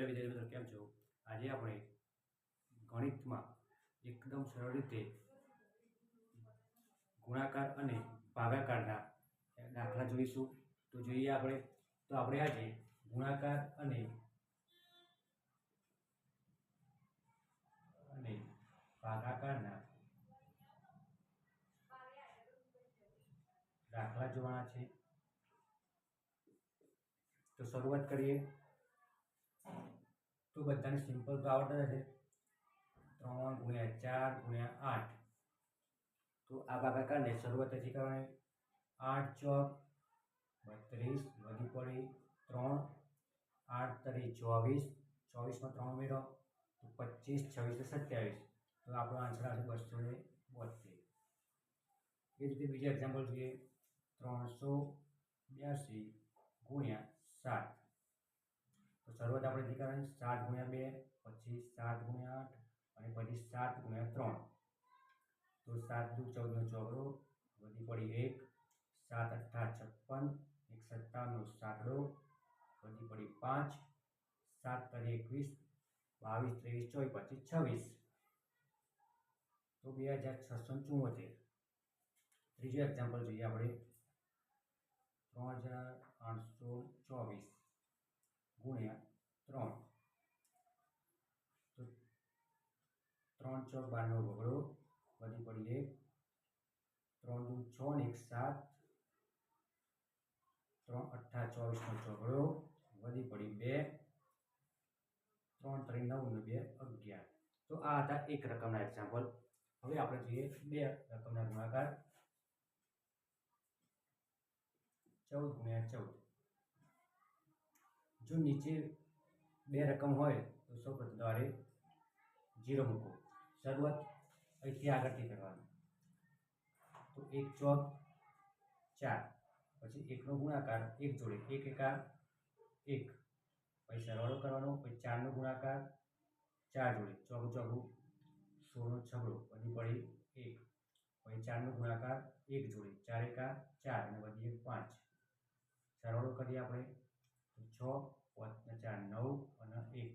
Hello વિદ્યાર્થી મિત્રો કેમ છો? આજે આપણે ગણિતમાં એકદમ સરળ રીતે ગુણાકાર અને ભાગાકારના દાખલા જોઈશું. તો જોઈએ આપણે. તો આપણે આજે ગુણાકાર અને અને ભાગાકારના દાખલા જોવાના છે. તો શરૂઆત કરીએ. તો બધાને સિમ્પલ તો આવડતા જ હશે ત્રણ ગુણ્યા ચાર ગુણ્યા આઠ તો આ ભાગાકારને શરૂઆતથી કરવાની આઠ ચોક બત્રીસ વધી પડી ત્રણ આઠ તરી ચોવીસ ચોવીસમાં ત્રણ ઉમેરો તો પચીસ છવ્વીસ ને સત્યાવીસ તો આપણો આન્સર આવશે બસો ને બોતેર એ જ રીતે બીજા એક્ઝામ્પલ જોઈએ ત્રણસો બ્યાસી ગુણ્યા સાત તો શરૂઆત આપણે જે કરવાની સાત ગુણ્યા બે, પછી સાત ગુણ્યા આઠ અને પછી સાત ગુણ્યા ત્રણ. તો સાત દુ ચૌદનો ચોગડો વધી પડી એક, સાત અઠ્ઠા છપ્પન એક સત્તાવનનો સાતડો વધી પડી પાંચ, સાત તરી એકવીસ, બાવીસ ત્રેવીસ ચોવીસ, પચીસ છવ્વીસ. તો બે હજાર છસો ચુંમોતેર. ત્રીજું એક્ઝામ્પલ જોઈએ આપણે. ત્રણ હજાર આઠસો ચોવીસ ગુણ્યા ત્રણ. તો ત્રણ છ બારનો બગડો વધી પડી એક. ત્રણ દુ છ ને એક સાત. ત્રણ અઠ્ઠા ચોવીસનો ચોગડો, વધી પડી બે. ત્રણ ત્રણ નવ ને બે અગિયાર. તો આ હતા એક રકમના એક્ઝામ્પલ હવે આપણે જોઈએ બે રકમના ગુણાકાર. ચૌદ ગુણ્યા ચૌદ. જો નીચે બે રકમ હોય તો સૌ પ્રથમ તમારે જીરો મૂકો. શરૂઆત અહીંથી આગળથી કરવાની. તો એક ચોક, ચાર. પછી એકનો ગુણાકાર, એક જોડે એક એકા, એક. પછી સરવાળો કરવાનો, પછી ચારનો ગુણાકાર, ચાર જોડે. ચોગું ચોગું, સોળનો છગડો. વધી પડી એક. પછી ચારનો ગુણાકાર, એક જોડે. ચાર એકા, ચાર. અને વધી એક પાંચ. સરવાળો કરીએ આપણે. છ પાંચ ચાર નવ અને એક